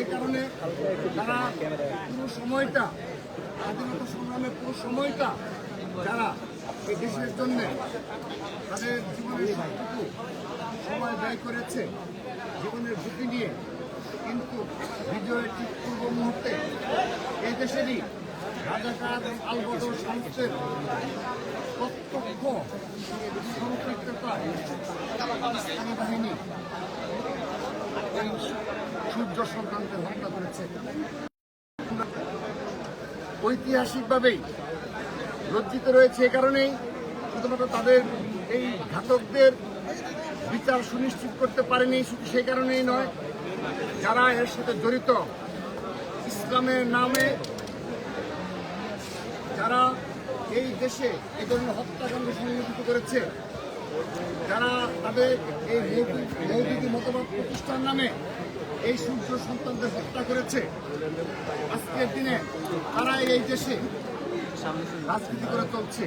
যে কারণে তারা পুরো সময়টা, স্বাধীনতা সংগ্রামের পুরো সময়টা যারা এই দেশের জন্য তাদের জীবনের সবটুকু সময় ব্যয় করেছে, জীবনের ঝুঁকি নিয়ে, কিন্তু বিজয়ের ঠিক পূর্ব মুহূর্তে এই দেশেরই রাজাকার আলবদর সংস্থের প্রত্যক্ষ সম্পৃক্ততা সেনাবাহিনী এই সূর্য সন্তানদের হত্যা করেছে। ঐতিহাসিকভাবেই লজ্জিত রয়েছে এ কারণেই শুধুমাত্র তাদের এই ঘাতকদের বিচার সুনিশ্চিত করতে পারেনি, শুধু সেই কারণেই নয়, যারা এর সাথে জড়িত ইসলামের নামে, যারা এই দেশে এই ধরনের হত্যাকাণ্ড সংঘটিত করেছে, যারা তাদের এই মৌলিক মতবাদ প্রতিষ্ঠান নামে এই সূর্য সন্তানদের হত্যা করেছে। আজকের দিনে তারা এই দেশে রাজনীতি করে চলছে।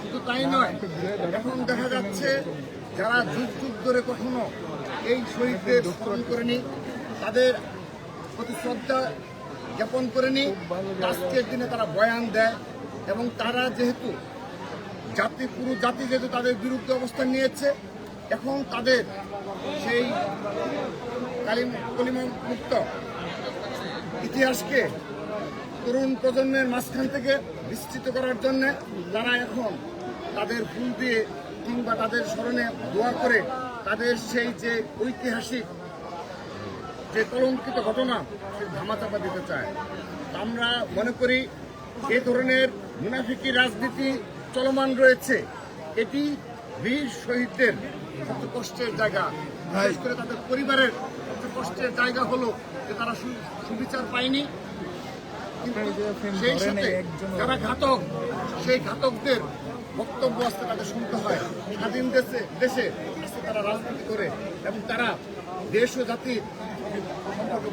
শুধু তাই নয়, এখন দেখা যাচ্ছে যারা যুগ যুগ ধরে কখনো এই শহীদদের স্মরণ করেনি, তাদের প্রতি শ্রদ্ধা জ্ঞাপন করেনি, আজকের দিনে তারা বয়ান দেয় এবং তারা যেহেতু জাতি, পুরো জাতি যেহেতু তাদের বিরুদ্ধে অবস্থান নিয়েছে, এখন তাদের সেই কালিম মুক্ত ইতিহাসকে তরুণ প্রজন্মের মাঝখান থেকে বিস্তৃত করার জন্য তারা এখন তাদের ফুল দিয়ে কিংবা তাদের স্মরণে দোয়া করে, তাদের সেই যে ঐতিহাসিক যে কলঙ্কিত ঘটনা, সে ধামাচাপা দিতে চায়। আমরা মনে করি এ ধরনের মুনাফিকি রাজনীতি চলমান রয়েছে। এটি বীর শহীদদের কষ্টের জায়গা। বিশেষ করে তাদের পরিবারের কষ্টের জায়গা হলো যে তারা সুবিচার পায়নি। কিন্তু সেই সাথে যারা ঘাতক সেই ঘাতকদের বক্তব্য আসতে তাদের শুনতে হয়। স্বাধীন দেশে দেশে আজকে তারা রাজনীতি করে এবং তারা দেশ ও জাতির সম্পর্কে